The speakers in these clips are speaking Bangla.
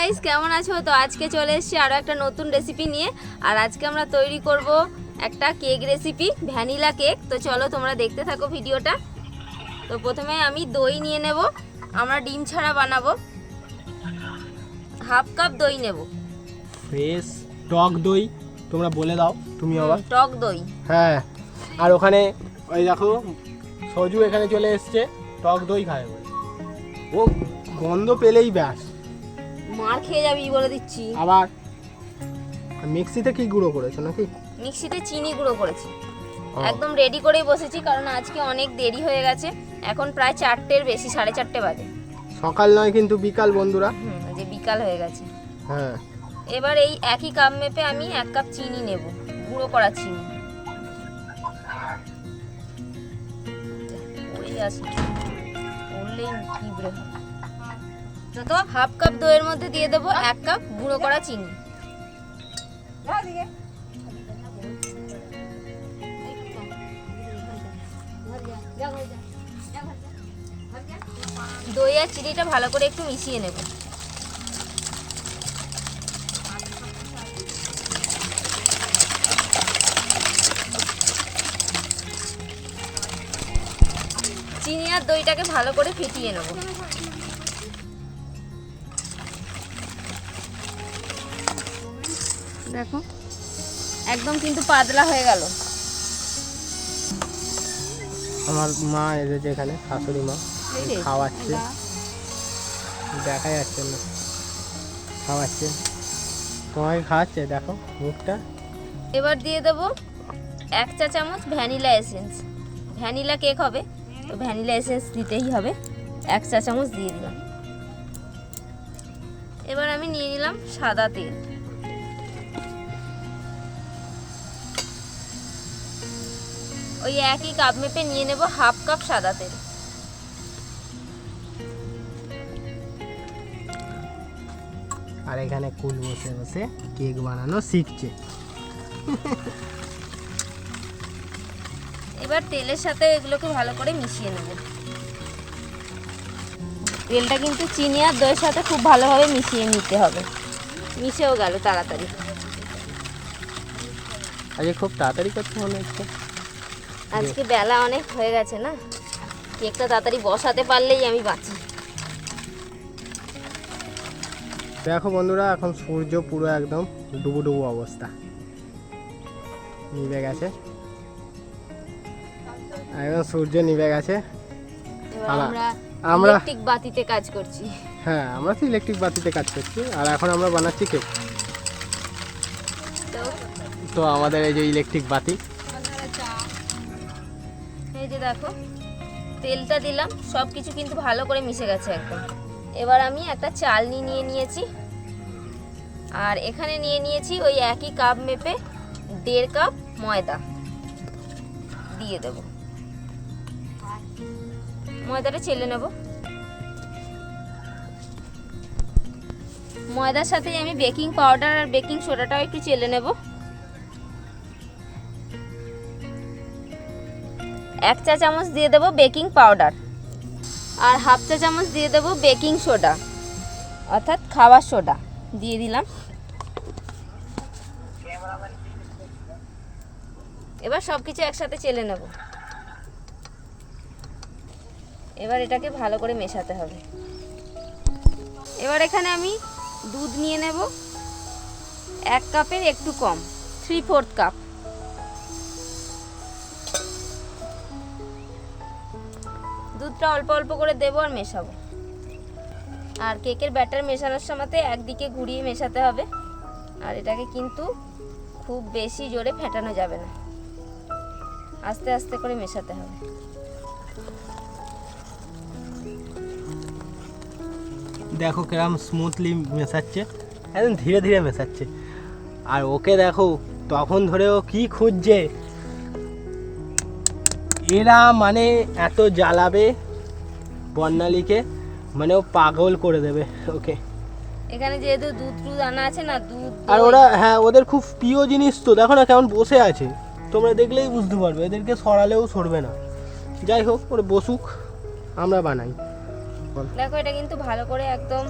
গাইস কেমন আছো? তো আজকে চলে এসেছি আরও একটা নতুন রেসিপি নিয়ে। আর আজকে আমরা তৈরি করব একটা কেক রেসিপি ভ্যানিলা কেক তো চলো তোমরা দেখতে থাকো ভিডিওটা। তো প্রথমে আমি দই নিয়ে নেব। আমরা ডিম ছাড়া বানাবো। হাফ কাপ দই নেব। ফ্রেশ টক দই তোমরা বলে দাও তুমি আবার। টক দই। হ্যাঁ আর ওখানে ওই দেখো সজু এখানে চলে এসছে টক দই খায় ও গন্ধ পেলেই ব্যাস। মার খেয়ে যাবি বলে দিচ্ছি। আবার? মিক্সিতে কি গুঁড়ো করেছ নাকি? মিক্সিতে চিনি গুঁড়ো করেছি। একদম রেডি করেই বসেছি কারণ আজকে অনেক দেরি হয়ে গেছে। এখন প্রায় চারটের বেশি সাড়ে চারটে বাজে। সকাল নয় কিন্তু বিকাল বন্ধুরা। যে বিকাল হয়ে গেছে। হ্যাঁ। এবার এই একই কাপ মেপে আমি এক কাপ চিনি নেব গুঁড়ো করা চিনি। ওই আসে পিঁপড়ে হবে। তো হাফ কাপ দইয়ের মধ্যে দিয়ে দেবো, এক কাপ গুঁড়ো করা চিনি। দই আর চিনিটা ভালো করে একটু মিশিয়ে নেব। চিনি আর দইটাকে ভালো করে ফেটিয়ে নেব। দেখো। একদম কিন্তু পাতলা হয়ে গেল। আমার মা এসেছে এখানে শাশুড়ি মা। খাওয়াচ্ছে। দেখা যাচ্ছে না। খাওয়াচ্ছে। তোমাকে খাওয়াচ্ছে? দেখো মুখটা। এবার দিয়ে দেবো এক চা চামচ ভ্যানিলা এসেন্স। ভ্যানিলা কেক হবে তো ভ্যানিলা এসেন্স দিতেই হবে। এক চা চামচ দিয়ে দিলাম। এবার আমি নিয়ে নিলাম সাদা তেল। ওই একই কাপ মেপে নিয়ে নেব হাফ কাপ সাদা তেল। আর এখানে কুল বসে বসে কেক বানানো শিখছে। এবার তেলের সাথে এগুলোকে ভালো করে মিশিয়ে নেব। তেলটা কিন্তু চিনি আর দইয়ের সাথে খুব ভালোভাবে মিশিয়ে নিতে হবে। মিশেও গেল তাড়াতাড়ি। আজকে খুব তাড়াতাড়ি করতে মনে হচ্ছে। আজকে বেলা অনেক হয়ে গেছে না? কেকটা তাড়াতাড়ি বসাতে পারলেই আমি বাঁচি। দেখো বন্ধুরা এখন সূর্য পুরো একদম ডুবু ডুবু অবস্থা। নিভে গেছে। একদম সূর্য নিভে গেছে। আমরা ইলেকট্রিক বাতিতে কাজ করছি। হ্যাঁ আমরা তো ইলেকট্রিক বাতিতে কাজ করছি আর এখন আমরা বানাচ্ছি কেক তো আমাদের এই যে ইলেকট্রিক বাতি এই যে দেখো, তেলটা দিলাম সব কিছু কিন্তু ভালো করে মিশে গেছে একদম। এবার আমি একটা চালনি নিয়ে নিয়েছি। আর এখানে নিয়ে নিয়েছি ওই একই কাপ মেপে দেড় কাপ ময়দা। দিয়ে দেব। ময়দাটা চেলে নেব। ময়দার সাথে আমি বেকিং পাউডার আর বেকিং সোডাটাও একটু চেলে নেব। এক চা চামচ দিয়ে দেবো বেকিং পাউডার। আর হাফ চা চামচ দিয়ে দেবো বেকিং সোডা। অর্থাৎ খাবার সোডা। দিয়ে দিলাম। এবার সব কিছু একসাথে চেলে নেব। এবার এটাকে ভালো করে মেশাতে হবে। এবার এখানে আমি দুধ নিয়ে নেব। এক কাপের একটু কম থ্রি ফোর্থ কাপ দুধটা অল্প অল্প করে দেবো আর মেশাবো। আর কেকের ব্যাটার মেশানোর সময়তে একদিকে ঘুরিয়ে মেশাতে হবে। আর এটাকে কিন্তু খুব বেশি জোরে ফেটানো যাবে না। আস্তে আস্তে করে মেশাতে হবে। দেখো কিরম স্মুথলি মেশাচ্ছে, একদম ধীরে ধীরে মেশাচ্ছে। আর ওকে দেখো, তখন ধরে ও কি খুঁজছে এরা মানে এত জ্বালাবে বর্ণালীকে মানে ও পাগল করে দেবে ওকে। এখানে যেহেতু দুধ টুধ আনা আছে না দুধ আর ওরা হ্যাঁ ওদের খুব প্রিয় জিনিস তো দেখো না কেমন বসে আছে। তোমরা দেখলেই বুঝতে পারবে এদেরকে সরালেও সরবে না। যাই হোক ওরা বসুক আমরা বানাই। দেখো এটা কিন্তু ভালো করে একদম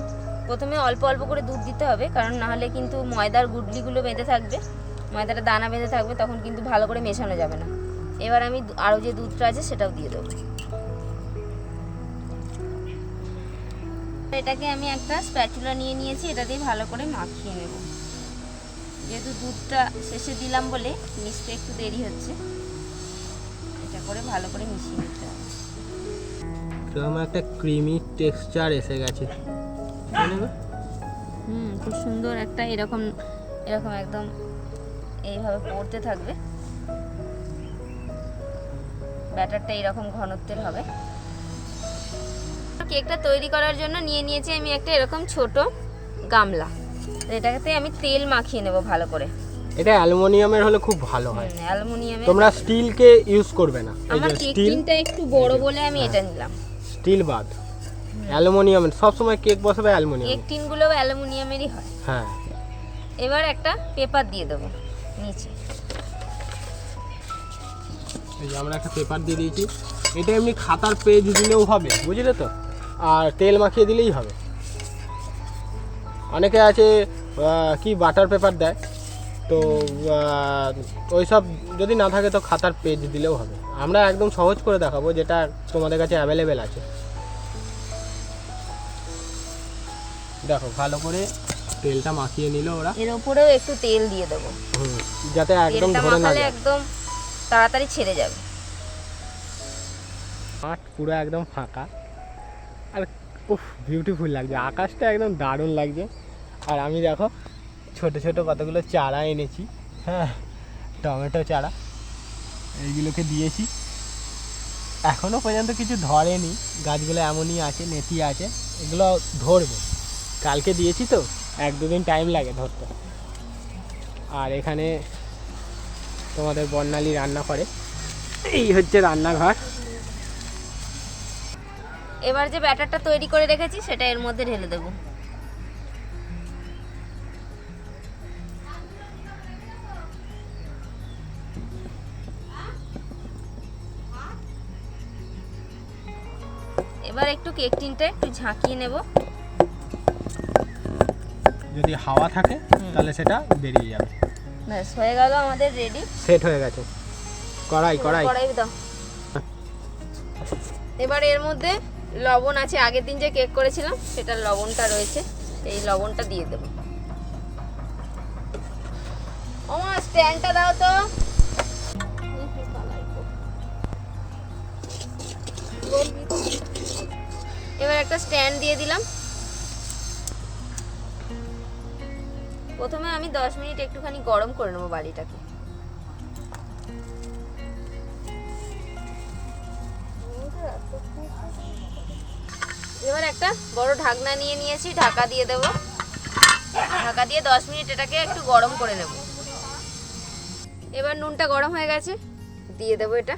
প্রথমে অল্প অল্প করে দুধ দিতে হবে কারণ না হলে কিন্তু ময়দার গুডলিগুলো বেঁধে থাকবে ময়দাটা দানা বেঁধে থাকবে তখন কিন্তু ভালো করে মেশানো যাবে না। এবার আমি আরও যে দুধটা আছে সেটাও দিয়ে দেবো। এটাকে আমি একটা স্প্যাচুলা নিয়ে নিয়েছি এটা দিয়ে ভালো করে মাখিয়ে নেব। যেহেতু দুধটা শেষে দিলাম বলে মিশতে একটু দেরি হচ্ছে এটা করে ভালো করে মিশিয়ে নিতে হবে। এরকম একটা ক্রিমি টেক্সচার এসে গেছে। হুম খুব সুন্দর একটা এরকম এরকম একদম এইভাবে পড়তে থাকবে। ব্যাটারটা এরকম ঘনত্বের হবে। কেকটা তৈরি করার জন্য নিয়ে নিয়েছি আমি একটা এরকম ছোট গামলা। এটাতে আমি তেল মাখিয়ে নেব ভালো করে। এটা অ্যালুমিনিয়ামের হলে খুব ভালো হয়। অ্যালুমিনিয়ামে তোমরা স্টিলকে ইউজ করবে না। আমার টিনটা একটু বড় বলে আমি এটা নিলাম। স্টিল বাদ। অ্যালুমিনিয়ামের সবসময় কেক বসাবে অ্যালুমিনিয়াম। কেক টিনগুলো অ্যালুমিনিয়ামেরই হয়। হ্যাঁ। এবার একটা পেপার দিয়ে দেবো নিচে। এই যে আমরা একটা পেপার দিয়ে দিয়েছি। এটা এমনি খাতার পেজ দিলেও হবে বুঝলে তো? আর তেল মাখিয়ে দিলেই হবে। অনেকে আছে কি বাটার পেপার দেয় তো ওই সব যদি না থাকে তো খাতার পেজ দিলেও হবে। আমরা একদম সহজ করে দেখাবো যেটা তোমাদের কাছে অ্যাভেলেবেল আছে। দেখো ভালো করে তেলটা মাখিয়ে নিল ওরা। এর উপরেও একটু তেল দিয়ে দেবো। হুম, যাতে একদম ধরে না একদম তাড়াতাড়ি ছেড়ে যাবে। মাঠ পুরো একদম ফাঁকা। আর উফ বিউটিফুল লাগছে। আকাশটা একদম দারুণ লাগছে। আর আমি দেখো, ছোট ছোট কতগুলো চারা এনেছি। হ্যাঁ টমেটো চারা, এইগুলোকে দিয়েছি। এখনও পর্যন্ত কিছু ধরেনি। গাছগুলো এমনই আছে, নেতি আছে। এগুলো ধরবে। কালকে দিয়েছি তো, এক দুদিন টাইম লাগে ধরতে। আর এখানে তোমাদের বর্ণালী রান্না করে। এই হচ্ছে রান্নাঘর। এবার যে ব্যাটারটা তৈরি করে রেখেছি সেটা এর মধ্যে ঢেলে দেবো। এবার একটু কেক টিনটা একটু ঝাঁকিয়ে নেব। যদি হাওয়া থাকে তাহলে সেটা বেরিয়ে যাবে। ব্যাস হয়ে গেল আমাদের রেডি সেট হয়ে গেছে। কড়াই কড়াই। কড়াই দাও এবার এর মধ্যে লবণ আছে। আগের দিন যে কেক করেছিলাম সেটার লবণটা রয়েছে। এই লবণটা দিয়ে দেবো। ওমা স্ট্যান্ডটা দাও তো। এবার একটা স্ট্যান্ড দিয়ে দিলাম। প্রথমে আমি দশ মিনিট একটুখানি গরম করে নেব বাড়িটাকে। এবার একটা বড় ঢাকনা নিয়ে নিয়েছি, ঢাকা দিয়ে দেব। ঢাকা দিয়ে দশ মিনিট এটাকে একটু গরম করে নেব। এবার নুনটা গরম হয়ে গেছে, দিয়ে দেবো এটা।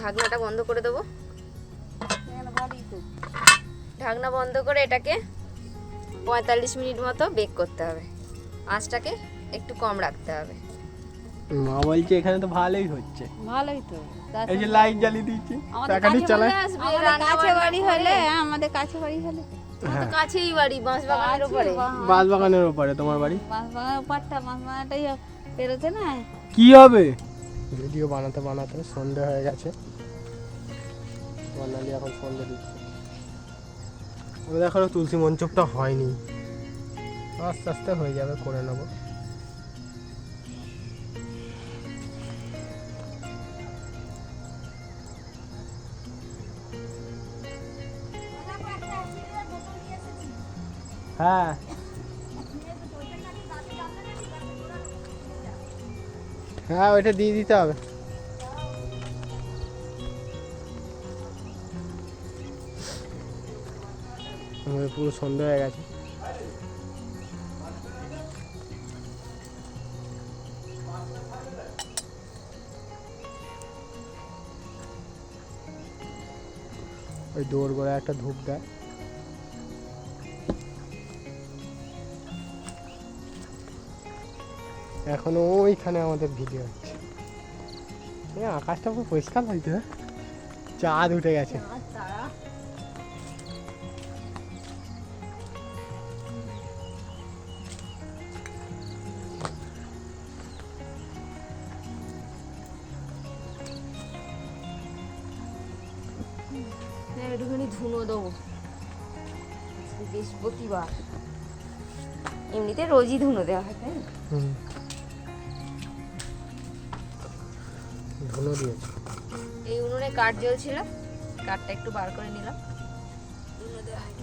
ঢাকনাটা বন্ধ করে দেবো। ঢাকনা বন্ধ করে এটাকে পঁয়তাল্লিশ মিনিট মতো বেক করতে হবে। আঁচটাকে একটু কম রাখতে হবে। মা বলছে এখানে তো ভালোই হচ্ছে। ভালোই তো। এই যে লাইট জ্বালিয়ে দিচ্ছি কাছে চালায়। আমাদের কাছে বাড়ি হলে। হ্যাঁ, আমাদের কাছে বাড়ি হলে। কাছেই বাড়ি বাঁশবাগানের উপরে বাঁশ। বাগানের ওপারে তোমার বাড়ি? মাছ বাগানের পাটটা মাছ বাগানটাই পেরোতে না? কি হবে? ভিডিও বানাতে বানাতে সন্ধে হয়ে গেছে। বর্ণালী এখন সন্ধে দিচ্ছে। দেখো তুলসী মঞ্চপটা হয়নি। আস্তে আস্তে হয়ে যাবে, করে নেব। হ্যাঁ। হ্যাঁ ওইটা দিয়ে দিতে হবে। পুরো সন্ধ্যা হয়ে গেছে। ওই দৌড় করে একটা ধূপ দেয়। এখনও ওইখানে আমাদের ভিডিও হচ্ছে। আকাশটা পুরো পরিষ্কার হয়েছে হ্যাঁ? চাঁদ উঠে গেছে। রোজই ধুনো দেওয়া হয় তাই ধুনো দিয়েছি। এই উনুনে কাঠ জ্বলছিল কাঠটা একটু বার করে নিলাম। ধুনো দেওয়া হয়ে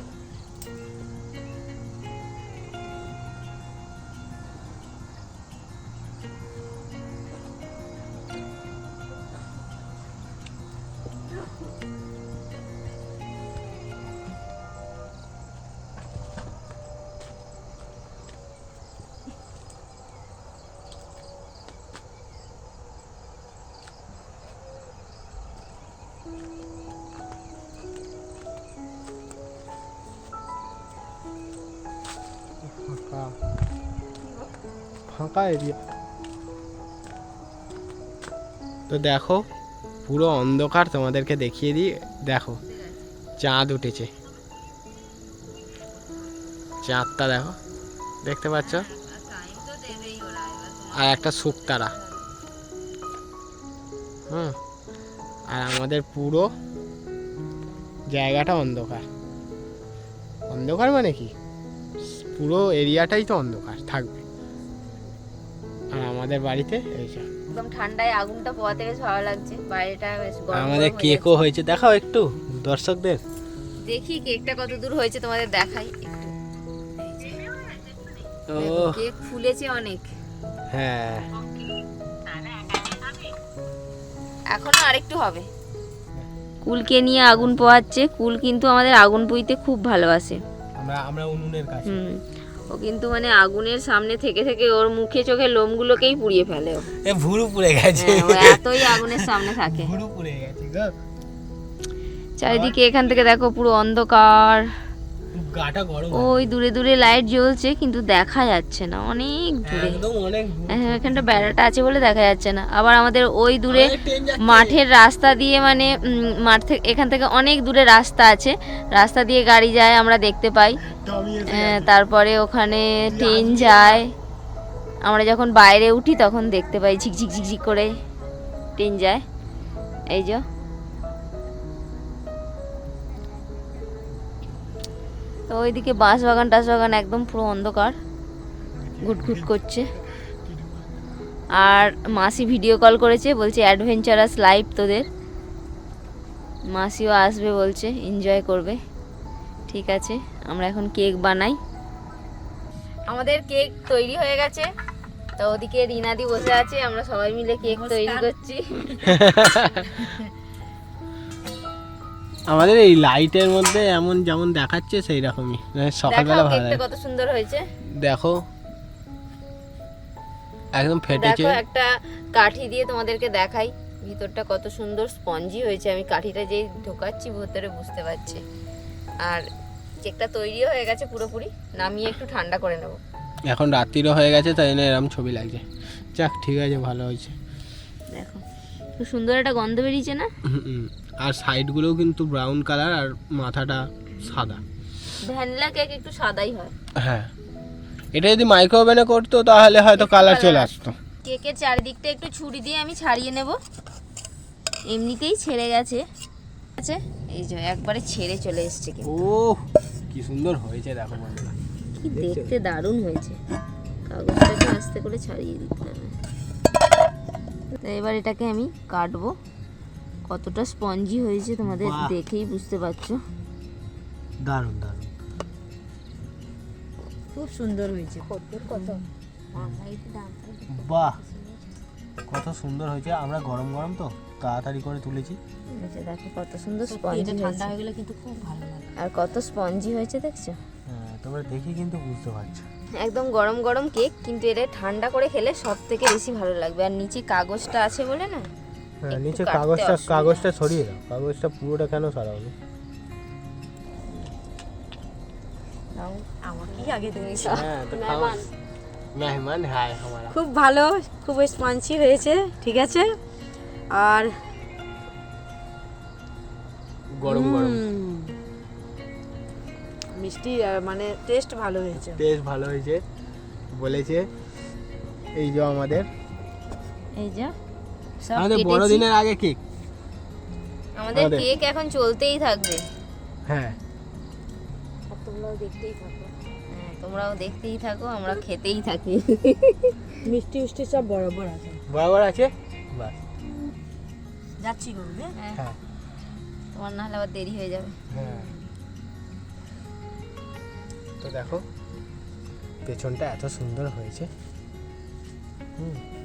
ফাঁকা এরিয়া তো দেখো, পুরো অন্ধকার তোমাদেরকে দেখিয়ে দিই। দেখো, চাঁদ উঠেছে। চাঁদটা দেখো, দেখতে পাচ্ছ? আর একটা শুকতারা। হুম, আর আমাদের পুরো জায়গাটা অন্ধকার। অন্ধকার মানে কি? পুরো এরিয়াটাই তো অন্ধকার, থাকবে। আমাদের বাড়িতে এই যে। একদম ঠান্ডায় আগুনটা পোয়াতে বেশ ভালো লাগছে বাইরেটা বেশ গরম আমাদের কেকও হয়েছে দেখাও একটু দর্শকদের। দেখি কেকটা কত দূর হয়েছে তোমাদের দেখাই একটু। ও। কেক ফুলেছে অনেক। হ্যাঁ। এখনও আরেকটু হবে। কুলকে নিয়ে আগুন পোয়াচ্ছে কুল কিন্তু আমাদের আগুন পুইতে খুব ভালোবাসে। আমরা আমরা উনুনের কাছে। কিন্তু মানে আগুনের সামনে থেকে থেকে ওর মুখে চোখে লোমগুলোকেই পুড়িয়ে ফেলে ও। এ ভুরু পুড়ে গেছে। হ্যাঁ, এতই আগুনের সামনে থাকে। ভুরু পুড়ে গেছে গো। চারিদিকে এখান থেকে দেখো পুরো অন্ধকার। গাটা গরম ওই দূরে দূরে লাইট জ্বলছে কিন্তু দেখা যাচ্ছে না। অনেক দূরে। একদম অনেক হ্যাঁ এখানটা বেড়াটা আছে বলে দেখা যাচ্ছে না। আবার আমাদের ওই দূরে। মাঠের রাস্তা দিয়ে মানে মাঠ থেকে এখান থেকে অনেক দূরে রাস্তা আছে। রাস্তা দিয়ে গাড়ি যায় আমরা দেখতে পাই। টমি তারপরে ওখানে ট্রেন যায়। আমরা যখন বাইরে উঠি তখন দেখতে পাই ঝিকঝিক ঝিকঝিক করে ট্রেন যায়। এই যে। তো ওইদিকে বাঁশ বাগান টাস বাগান একদম পুরো অন্ধকার। ঘুটঘুট করছে। আর মাসি ভিডিও কল করেছে বলছে অ্যাডভেঞ্চারাস লাইফ তোদের। মাসিও আসবে বলছে এনজয় করবে। ঠিক আছে আমরা এখন কেক বানাই। আমাদের কেক তৈরি হয়ে গেছে। তো ওদিকে রিনাদি বসে আছে আমরা সবাই মিলে কেক তৈরি করছি। আমাদের এই লাইটের মধ্যে এমন যেমন দেখাচ্ছে সেই রকমই মানে সকালবেলা ভালো লাগে। কত সুন্দর হয়েছে। দেখো। একদম ফেটেছে। দেখো একটা কাঠি দিয়ে তোমাদেরকে দেখাই। ভিতরটা কত সুন্দর স্পঞ্জি হয়েছে। আমি কাঠিটা যেই ঢোকাচ্ছি ভেতরে বুঝতে পারছি। আর কেকটা তৈরিও হয়ে গেছে পুরোপুরি। নামিয়ে একটু ঠান্ডা করে নেব। এখন রাত্রিরও হয়ে গেছে তাই জন্য এরকম ছবি লাগছে। যাক ঠিক আছে ভালো হয়েছে। দেখো সুন্দর একটা গন্ধ বেরিয়েছে না। আর সাইডগুলোও কিন্তু ব্রাউন কালার আর মাথাটা সাদা। ভ্যানিলা কেক একটু সাদাই হয়। হ্যাঁ। এটা যদি মাইক্রো ওভেনে করতো তাহলে হয়তো কালার চলে আসতো। কেকের চারিদিকটা একটু ছুরি দিয়ে আমি ছাড়িয়ে নেব। এমনিতেই ছেড়ে গেছে। আছে? এই যে একবারে ছেড়ে চলে এসছে কিন্তু। ও কি সুন্দর হয়েছে দেখো বন্ধুরা। কি দেখতে দারুণ হয়েছে। কাগজটাকে আস্তে করে ছাড়িয়ে দিতে হবে। তো এবার এটাকে আমি কাটবো। কতটা স্পঞ্জি হয়েছে তোমাদের বাহ। দেখেই বুঝতে পারছ। দারুণ দারুণ। খুব সুন্দর হয়েছে। কত বাহ কত সুন্দর হয়েছে। আমরা গরম গরম তো তাড়াতাড়ি করে তুলেছি। দেখো কত সুন্দর স্পঞ্জি হয়েছে। হয়ে গেলে কিন্তু খুব ভালো লাগে। আর কত স্পঞ্জি হয়েছে দেখছ? হ্যাঁ তোমরা দেখে কিন্তু বুঝতে পারছ। একদম গরম গরম কেক কিন্তু এটা ঠান্ডা করে খেলে সব থেকে বেশি ভালো লাগবে। আর নিচে কাগজটা আছে বলে না? হ্যাঁ নিচে কাগজটা কাগজটা সরিয়ে দাও। কাগজটা পুরোটা কেন সরাও হ্যাঁ, মেহমান। হ্যাঁ খুব ভালো খুব স্পঞ্চি হয়েছে ঠিক আছে? আর গরম গরম। মিষ্টি মানে টেস্ট ভালো হয়েছে। টেস্ট ভালো হয়েছে বলেছে। এই যে আমাদের। এই যে। আমাদের। বড়দিনের আগে কেক আমাদের। কেক এখন চলতেই থাকবে। হ্যাঁ। তোমরাও দেখতেই থাকো। হ্যাঁ, তোমরাও দেখতেই থাকো আমরা খেতেই থাকি। মিষ্টি মিষ্টি সব বরাবর আছে। বরাবর আছে? বাস যাচ্ছি গরু রে হ্যাঁ। হ্যাঁ। তোমার না হলে আবার দেরি হয়ে যাবে। হ্যাঁ। তো দেখো পেছনটা এত সুন্দর হয়েছে। হুম।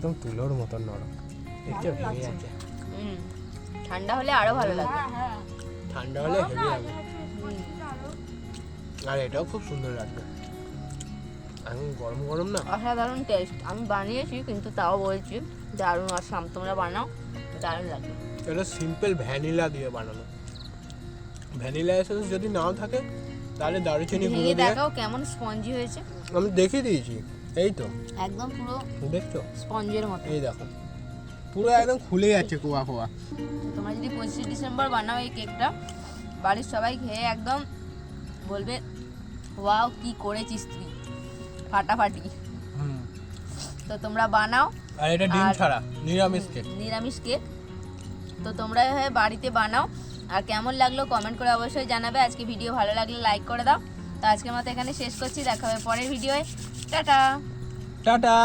একদম তুলোর মতো নরম। দেখছ ভেঙে যাচ্ছে ঠান্ডা হলে আরও ভালো লাগবে ঠান্ডা হলে হেভি লাগবে আর। এটাও খুব সুন্দর লাগবে। এখন গরম গরম না। অসাধারণ টেস্ট আমি বানিয়েছি কিন্তু তাও বলছি দারুণ আর আসাম তোমরা বানাও দারুণ লাগবে। এটা সিম্পল ভ্যানিলা দিয়ে বানানো। ভ্যানিলা এসেন্স যদি নাও থাকে তাহলে দারুচিনি গুঁড়ো দিয়ে দেখাও কেমন স্পঞ্জি হয়েছে। আমি দেখিয়ে দিয়েছি। এই তো একদম পুরো দেখছ? স্পঞ্জের মতো। এই দেখো। পুরো একদম খুলে যাচ্ছে কোয়া কোয়া তোমরা যদি পঁচিশে ডিসেম্বর বানাও এই কেকটা বাড়ির সবাই খেয়ে একদম বলবে ওয়াও কি করেছিস তুই? ফাটাফাটি। তো তোমরা বানাও। আর এটা ডিম ছাড়া নিরামিষ কেক। নিরামিষ কেক। তো তোমরা এভাবে বাড়িতে বানাও। আর কেমন লাগল কমেন্ট করে অবশ্যই জানাবে। আজকে ভিডিও ভালো লাগলে লাইক করে দাও। তো আজকের মতো এখানে শেষ করছি। দেখা হবে পরের ভিডিওয়ে। টাটা। টাটা।